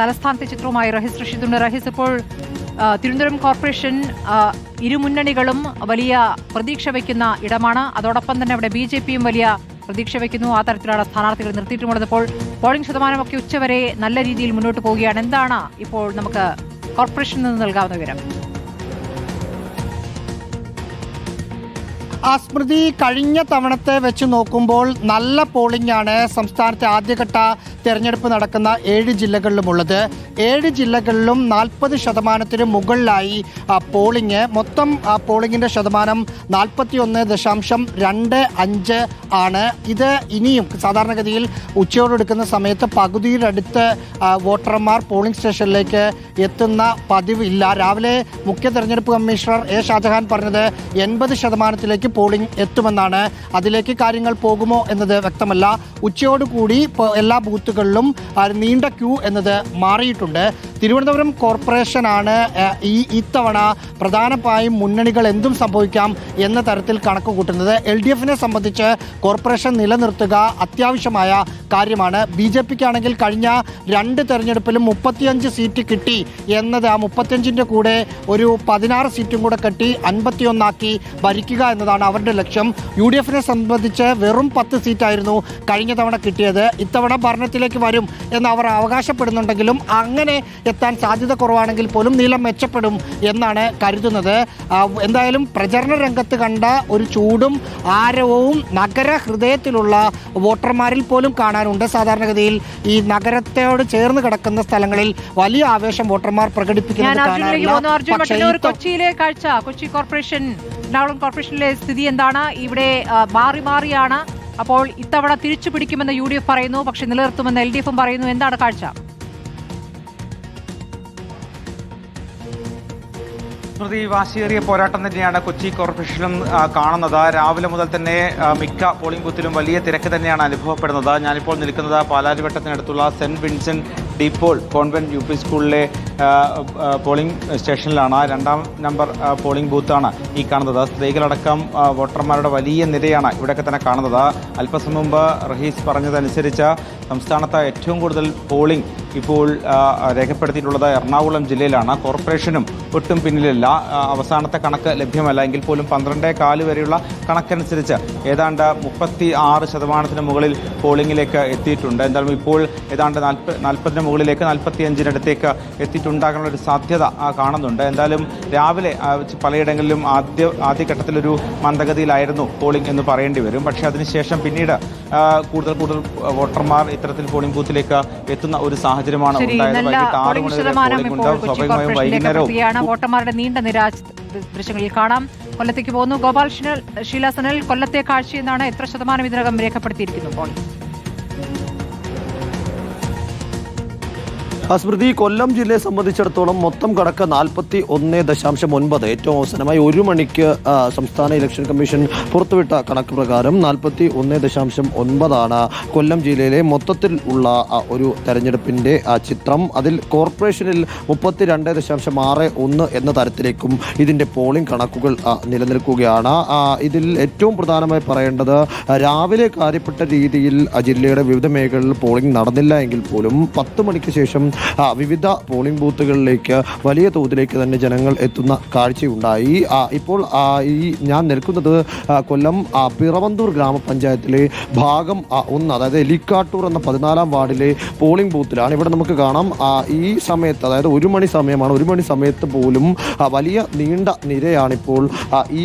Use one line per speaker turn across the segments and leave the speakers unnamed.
തലസ്ഥാനത്തെ ചിത്രവുമായി റഹിസ് റഷീദുണ്ട് റഹിസ് ഇപ്പോൾ തിരുവനന്തപുരം കോർപ്പറേഷൻ ഇരുമുന്നണികളും വലിയ പ്രതീക്ഷ വയ്ക്കുന്ന ഇടമാണ്. അതോടൊപ്പം തന്നെ അവിടെ ബി ജെ പിയും വലിയ പ്രതീക്ഷ വയ്ക്കുന്നു. ആ തരത്തിലാണ് സ്ഥാനാർത്ഥികൾ നിർത്തിയിട്ടുമുള്ളത് ഇപ്പോൾ പോളിംഗ് ശതമാനമൊക്കെ ഉച്ചവരെ നല്ല രീതിയിൽ മുന്നോട്ട് പോവുകയാണ്. എന്താണ് ഇപ്പോൾ നമുക്ക് കോർപ്പറേഷനിൽ നിന്ന് നൽകാവുന്ന വിവരം?
സ്മൃതി കഴിഞ്ഞ തവണത്തെ വെച്ച് നോക്കുമ്പോൾ നല്ല പോളിംഗ് ആണ് സംസ്ഥാനത്തെ ആദ്യഘട്ട തെരഞ്ഞെടുപ്പ് നടക്കുന്ന ഏഴ് ജില്ലകളിലുമുള്ളത്. ഏഴ് ജില്ലകളിലും നാൽപ്പത് ശതമാനത്തിന് മുകളിലായി പോളിംഗ് മൊത്തം ആ, പോളിംഗിന്റെ ശതമാനം നാൽപ്പത്തി ഒന്ന് ദശാംശം രണ്ട് അഞ്ച് ആണ്. ഇത് ഇനിയും സാധാരണഗതിയിൽ ഉച്ചയോടെടുക്കുന്ന സമയത്ത് പകുതിയിലടുത്ത് വോട്ടർമാർ പോളിംഗ് സ്റ്റേഷനിലേക്ക് എത്തുന്ന പതിവില്ല. രാവിലെ മുഖ്യ തെരഞ്ഞെടുപ്പ് കമ്മീഷണർ എ. ഷാജഹാൻ പറഞ്ഞത് എൺപത് ശതമാനത്തിലേക്ക് പോളിംഗ് എത്തുമെന്നാണ്. അതിലേക്ക് കാര്യങ്ങൾ പോകുമോ എന്നത് വ്യക്തമല്ല. ഉച്ചയോടുകൂടി എല്ലാ ബൂത്തുകളിലും നീണ്ട ക്യൂ എന്നത് മാറിയിട്ടുണ്ട്. തിരുവനന്തപുരം കോർപ്പറേഷനാണ് ഈ ഇത്തവണ പ്രധാനമായും മുന്നണികൾ എന്തും സംഭവിക്കാം എന്ന തരത്തിൽ കണക്ക് കൂട്ടുന്നത്. എൽ ഡി എഫിനെ സംബന്ധിച്ച് കോർപ്പറേഷൻ നിലനിർത്തുക അത്യാവശ്യമായ കാര്യമാണ്. ബി ജെ പിക്ക് ആണെങ്കിൽ കഴിഞ്ഞ രണ്ട് തെരഞ്ഞെടുപ്പിലും മുപ്പത്തിയഞ്ച് സീറ്റ് കിട്ടി എന്നത് ആ മുപ്പത്തിയഞ്ചിന്റെ കൂടെ ഒരു പതിനാറ് സീറ്റും കൂടെ കെട്ടി അൻപത്തിയൊന്നാക്കി ഭരിക്കുക എന്നതാണ് അവരുടെ ലക്ഷ്യം. യു ഡി എഫിനെ സംബന്ധിച്ച് വെറും പത്ത് സീറ്റായിരുന്നു കഴിഞ്ഞ തവണ കിട്ടിയത്. ഇത്തവണ ഭരണത്തിലേക്ക് വരും എന്ന് അവർ അവകാശപ്പെടുന്നുണ്ടെങ്കിലും അങ്ങനെ എത്താൻ സാധ്യത കുറവാണെങ്കിൽ പോലും നീളം മെച്ചപ്പെടും എന്നാണ് കരുതുന്നത്. എന്തായാലും പ്രചരണ രംഗത്ത് കണ്ട ഒരു ചൂടും ആരവവും നഗര ഹൃദയത്തിലുള്ള വോട്ടർമാരിൽ പോലും കാണാനുണ്ട്. സാധാരണഗതിയിൽ ഈ നഗരത്തോട് ചേർന്ന് കിടക്കുന്ന സ്ഥലങ്ങളിൽ വലിയ ആവേശം വോട്ടർമാർ പ്രകടിപ്പിക്കുന്നത് തൊ-
കൊച്ചിയിലെ കാഴ്ച. കൊച്ചി കോർപ്പറേഷൻ എറണാകുളം കോർപ്പറേഷനിലെ സ്ഥിതി എന്താണ്? ഇവിടെ മാറി മാറിയാണ്. അപ്പോൾ ഇത്തവണ തിരിച്ചു പിടിക്കുമെന്ന് യു ഡി എഫ് പറയുന്നു. പക്ഷെ നിലനിർത്തുമെന്ന് എൽ ഡി എഫും പറയുന്നു. എന്താണ് കാഴ്ച?
സ്മൃതി വാശിയേറിയ പോരാട്ടം തന്നെയാണ് കൊച്ചി കോർപ്പറേഷനിലും കാണുന്നത്. രാവിലെ മുതൽ തന്നെ മിക്ക പോളിംഗ് ബൂത്തിലും വലിയ തിരക്ക് തന്നെയാണ് അനുഭവപ്പെടുന്നത്. ഞാനിപ്പോൾ നിൽക്കുന്നത് പാലാരിവട്ടത്തിനടുത്തുള്ള saint Vincent de Paul convent U P സ്കൂളിലെ പോളിംഗ് സ്റ്റേഷനിലാണ്. ആ രണ്ടാം നമ്പർ പോളിംഗ് ബൂത്താണ് ഈ കാണുന്നത്. സ്ത്രീകളടക്കം വോട്ടർമാരുടെ വലിയ നിരയാണ് ഇവിടെയൊക്കെ തന്നെ കാണുന്നത്. അല്പസമയം മുമ്പ് റഹീസ് പറഞ്ഞതനുസരിച്ച് സംസ്ഥാനത്ത് ഏറ്റവും കൂടുതൽ പോളിംഗ് ഇപ്പോൾ രേഖപ്പെടുത്തിയിട്ടുള്ളത് എറണാകുളം ജില്ലയിലാണ്. കോർപ്പറേഷനും ഒട്ടും പിന്നിലല്ല. അവസാനത്തെ കണക്ക് ലഭ്യമല്ല. എങ്കിൽ പോലും പന്ത്രണ്ടേ കാൽ വരെയുള്ള കണക്കനുസരിച്ച് ഏതാണ്ട് മുപ്പത്തി ആറ് ശതമാനത്തിന് മുകളിൽ പോളിംഗിലേക്ക് എത്തിയിട്ടുണ്ട്. എന്തായാലും ഇപ്പോൾ ഏതാണ്ട് നാൽപ്പ നാൽപ്പതിന് മുകളിലേക്ക് നാൽപ്പത്തി അഞ്ചിനടുത്തേക്ക് എത്തിയിട്ടുണ്ടാകാനുള്ള ഒരു സാധ്യത കാണുന്നുണ്ട്. എന്തായാലും രാവിലെ പലയിടങ്ങളിലും ആദ്യ ആദ്യഘട്ടത്തിലൊരു മന്ദഗതിയിലായിരുന്നു പോളിംഗ് എന്ന് പറയേണ്ടി വരും. പക്ഷേ അതിനുശേഷം പിന്നീട് കൂടുതൽ കൂടുതൽ വോട്ടർമാർ ഇത്തരത്തിൽ പോളിംഗ് ബൂത്തിലേക്ക് എത്തുന്ന ഒരു സാഹചര്യമാണ് ഉണ്ടായത്. വൈകിട്ട് ആറ്
പോളിംഗ്
മണി വരെ പോളിംഗ് ഉണ്ടാവും. സ്വാഭാവികമായും വൈകുന്നേരവും
വോട്ടർമാരുടെ നീണ്ട നിര ദൃശ്യങ്ങളിൽ കാണാം. കൊല്ലത്തേക്ക് പോകുന്നു. ഗോപാൽ ഷീലാസനൽ കൊല്ലത്തെ കാഴ്ചയെന്നാണ് എത്ര ശതമാനം ഇതിനകം രേഖപ്പെടുത്തിയിരിക്കുന്നു ഇപ്പോൾ
സ്മൃതി കൊല്ലം ജില്ലയെ സംബന്ധിച്ചിടത്തോളം മൊത്തം കടക്ക് നാൽപ്പത്തി ഒന്ന് ദശാംശം ഒൻപത്. ഏറ്റവും അവസാനമായി ഒരു മണിക്ക് സംസ്ഥാന ഇലക്ഷൻ കമ്മീഷൻ പുറത്തുവിട്ട കണക്ക് പ്രകാരം നാൽപ്പത്തി ഒന്ന് ദശാംശം ഒൻപതാണ് കൊല്ലം ജില്ലയിലെ മൊത്തത്തിൽ ഉള്ള ഒരു തെരഞ്ഞെടുപ്പിന്റെ ചിത്രം. അതിൽ കോർപ്പറേഷനിൽ മുപ്പത്തി രണ്ട് ദശാംശം ആറ് ഒന്ന് എന്ന തരത്തിലേക്കും ഇതിന്റെ പോളിംഗ് കണക്കുകൾ നിലനിൽക്കുകയാണ്. ഇതിൽ ഏറ്റവും പ്രധാനമായി പറയേണ്ടത് രാവിലെ കാര്യപ്പെട്ട രീതിയിൽ ജില്ലയുടെ വിവിധ മേഖലകളിൽ പോളിംഗ് നടന്നില്ല എങ്കിൽ പോലും പത്ത് മണിക്ക് ശേഷം വിവിധ പോളിംഗ് ബൂത്തുകളിലേക്ക് വലിയ തോതിലേക്ക് തന്നെ ജനങ്ങൾ എത്തുന്ന കാഴ്ചയുണ്ടായി. ഇപ്പോൾ ഈ ഞാൻ നിൽക്കുന്നത് കൊല്ലം പിറവന്തൂർ ഗ്രാമപഞ്ചായത്തിലെ ഭാഗം ഒന്ന് അതായത് എലിക്കാട്ടൂർ എന്ന പതിനാലാം വാർഡിലെ പോളിംഗ് ബൂത്തിലാണ് ഇവിടെ നമുക്ക് കാണാം ഈ സമയത്ത് അതായത് ഒരു മണി സമയമാണ് ഒരു മണി സമയത്ത് പോലും വലിയ നീണ്ട നിരയാണിപ്പോൾ ഈ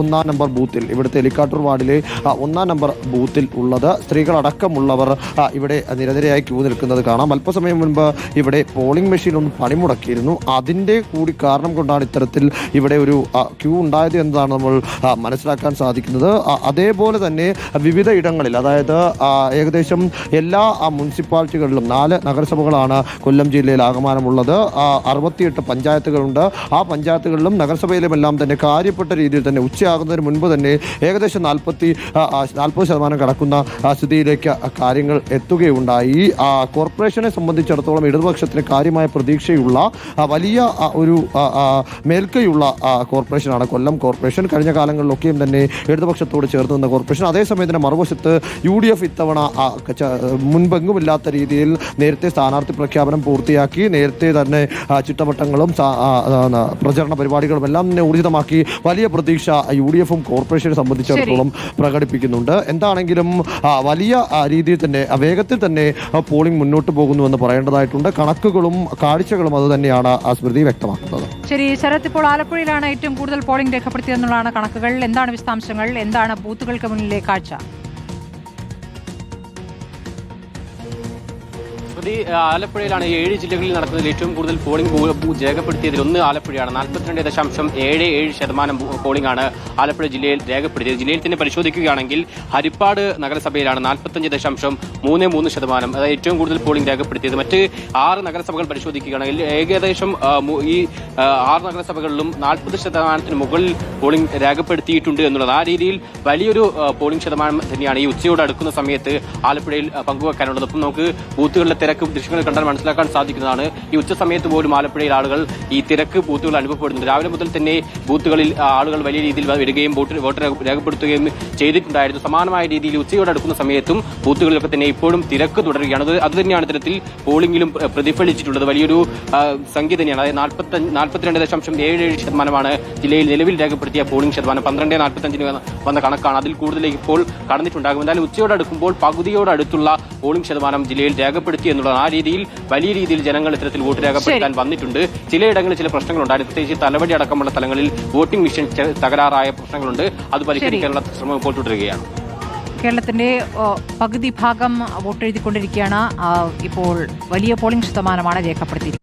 ഒന്നാം നമ്പർ ബൂത്തിൽ ഇവിടുത്തെ എലിക്കാട്ടൂർ വാർഡിലെ ഒന്നാം നമ്പർ ബൂത്തിൽ ഉള്ളത്. സ്ത്രീകളടക്കമുള്ളവർ ഇവിടെ നിരനിരയായി ക്യൂ നിൽക്കുന്നത് കാണാം. അല്പസമയം മുൻപ് ഇവിടെ പോളിംഗ് മെഷീൻ ഒന്ന് പണിമുടക്കിയിരുന്നു. അതിന്റെ കൂടി കാരണം കൊണ്ടാണ് ഇത്തരത്തിൽ ഇവിടെ ഒരു ക്യൂ ഉണ്ടായത് എന്നതാണ് നമ്മൾ മനസ്സിലാക്കാൻ സാധിക്കുന്നത്. അതേപോലെ തന്നെ വിവിധ ഇടങ്ങളിൽ അതായത് ഏകദേശം എല്ലാ മുനിസിപ്പാലിറ്റികളിലും നാല് നഗരസഭകളാണ് കൊല്ലം ജില്ലയിൽ ആകമാനമുള്ളത് അറുപത്തിയെട്ട് പഞ്ചായത്തുകളുണ്ട്. ആ പഞ്ചായത്തുകളിലും നഗരസഭയിലുമെല്ലാം തന്നെ കാര്യപ്പെട്ട രീതിയിൽ തന്നെ ഉച്ചയാകുന്നതിന് മുൻപ് തന്നെ ഏകദേശം നാൽപ്പത്തി നാൽപ്പത് ശതമാനം കടക്കുന്ന സ്ഥിതിയിലേക്ക് കാര്യങ്ങൾ എത്തുകയുണ്ടായി. കോർപ്പറേഷനെ സംബന്ധിച്ചിടത്തോളം സംബന്ധിച്ചിടത്തോളം ഇടതുപക്ഷത്തിന് കാര്യമായ പ്രതീക്ഷയുള്ള വലിയ ഒരു മേൽക്കൈയുള്ള കോർപ്പറേഷനാണ് കൊല്ലം കോർപ്പറേഷൻ. കഴിഞ്ഞ കാലങ്ങളിലൊക്കെയും തന്നെ ഇടതുപക്ഷത്തോട് ചേർന്ന് നിന്ന കോർപ്പറേഷൻ. അതേസമയം തന്നെ മറുവശത്ത് യു ഡി എഫ് ഇത്തവണ മുൻപെങ്ങുമില്ലാത്ത രീതിയിൽ നേരത്തെ സ്ഥാനാർത്ഥി പ്രഖ്യാപനം പൂർത്തിയാക്കി നേരത്തെ തന്നെ ചിട്ടവട്ടങ്ങളും പ്രചരണ പരിപാടികളും എല്ലാം തന്നെ ഊർജിതമാക്കി വലിയ പ്രതീക്ഷ യു ഡി എഫും കോർപ്പറേഷനെ സംബന്ധിച്ചിടത്തോളം പ്രകടിപ്പിക്കുന്നുണ്ട്. എന്താണെങ്കിലും വലിയ രീതിയിൽ തന്നെ വേഗത്തിൽ തന്നെ പോളിംഗ് മുന്നോട്ട് പോകുന്നുവെന്ന് പറയേണ്ടതായിട്ടുണ്ട് കണക്കുകളും കാഴ്ചകളും അത് തന്നെയാണ് ആ സ്മൃതി വ്യക്തമാക്കുന്നത്.
ശരി ശരത് ഇപ്പോൾ ആലപ്പുഴയിലാണ് ഏറ്റവും കൂടുതൽ പോളിംഗ് രേഖപ്പെടുത്തിയതെന്നുള്ളതാണ് കണക്കുകൾ. എന്താണ് വിശദാംശങ്ങൾ? എന്താണ് ബൂത്തുകൾക്ക് മുന്നിലെ കാഴ്ച?
സ്മൃതി ആലപ്പുഴയിലാണ് ഏഴ് ജില്ലകളിൽ നടക്കുന്നതിൽ ഏറ്റവും കൂടുതൽ പോളിംഗ് രേഖപ്പെടുത്തിയതിൽ ഒന്ന് ആലപ്പുഴയാണ്. നാൽപ്പത്തിരണ്ട് ദശാംശം ഏഴ് ഏഴ് ശതമാനം പോളിംഗ് ആണ് ആലപ്പുഴ ജില്ലയിൽ രേഖപ്പെടുത്തിയത്. ജില്ലയിൽ തന്നെ പരിശോധിക്കുകയാണെങ്കിൽ ഹരിപ്പാട് നഗരസഭയിലാണ് നാൽപ്പത്തഞ്ച് ദശാംശം മൂന്ന് മൂന്ന് ശതമാനം അതായത് ഏറ്റവും കൂടുതൽ പോളിംഗ് രേഖപ്പെടുത്തിയത്. മറ്റ് ആറ് നഗരസഭകൾ പരിശോധിക്കുകയാണെങ്കിൽ ഏകദേശം ഈ ആറ് നഗരസഭകളിലും നാൽപ്പത് ശതമാനത്തിന് മുകളിൽ പോളിംഗ് രേഖപ്പെടുത്തിയിട്ടുണ്ട് എന്നുള്ളത് ആ രീതിയിൽ വലിയൊരു പോളിംഗ് ശതമാനം തന്നെയാണ് ഈ ഉച്ചയോട് അടുക്കുന്ന സമയത്ത് ആലപ്പുഴയിൽ പങ്കുവെക്കാനുള്ളത്. അപ്പം നമുക്ക് ബൂത്തുകളിലെ ദൃശ്യങ്ങൾ കണ്ടാൽ മനസ്സിലാക്കാൻ സാധിക്കുന്നതാണ്. ഈ ഉച്ച സമയത്ത് പോലും ആലപ്പുഴയിൽ ആളുകൾ ഈ തിരക്ക് ബൂത്തുകൾ അനുഭവപ്പെടുന്നുണ്ട്. രാവിലെ മുതൽ തന്നെ ബൂത്തുകളിൽ ആളുകൾ വലിയ രീതിയിൽ വരികയും വോട്ട് വോട്ട് രേഖപ്പെടുത്തുകയും ചെയ്തിട്ടുണ്ടായിരുന്നു. സമാനമായ രീതിയിൽ ഉച്ചയോടെ അടുക്കുന്ന സമയത്തും ബൂത്തുകളിലൊക്കെ തന്നെ ഇപ്പോഴും തിരക്ക് തുടരുകയാണ്. അത് അത് തന്നെയാണ് ഇത്തരത്തിൽ പോളിംഗിലും പ്രതിഫലിച്ചിട്ടുള്ളത്. വലിയൊരു സംഖ്യ തന്നെയാണ്. അതായത് നാൽപ്പത്തി നാൽപ്പത്തിരണ്ട് ദശാംശം ഏഴ് ഏഴ് ശതമാനമാണ് ജില്ലയിൽ നിലവിൽ രേഖപ്പെടുത്തിയ പോളിംഗ് ശതമാനം. പന്ത്രണ്ട് നാൽപ്പത്തഞ്ചിന് വന്ന- കണക്കാണ്. അതിൽ കൂടുതലേക്ക് ഇപ്പോൾ കടന്നിട്ടുണ്ടാകും. എന്തായാലും ഉച്ചയോട് അടുക്കുമ്പോൾ പകുതിയോട് അടുത്തുള്ള പോളിംഗ് ശതമാനം ജില്ലയിൽ രേഖപ്പെടുത്തി എന്നുള്ളത് ആ രീതിയിൽ വലിയ രീതിയിൽ ജനങ്ങൾ ഇത്തരത്തിൽ വോട്ട് രേഖപ്പെടുത്താൻ വന്നിട്ടുണ്ട്. ചിലയിടങ്ങളിൽ ചില പ്രശ്നങ്ങളുണ്ടായിരുന്നു പ്രത്യേകിച്ച് തലവടി അടക്കമുള്ള സ്ഥലങ്ങളിൽ വോട്ടിംഗ് മെഷീൻ തകരാറായ പ്രശ്നങ്ങളുണ്ട്. അത് പരിഹരിക്കാനുള്ള ശ്രമം ഇപ്പോൾ തുടരുകയാണ്
കേരളത്തിന്റെ പകുതി ഭാഗം വോട്ടെഴുതിക്കൊണ്ടിരിക്കുകയാണ്. ഇപ്പോൾ വലിയ പോളിംഗ് ശതമാനമാണ് രേഖപ്പെടുത്തിയിരിക്കുന്നത്.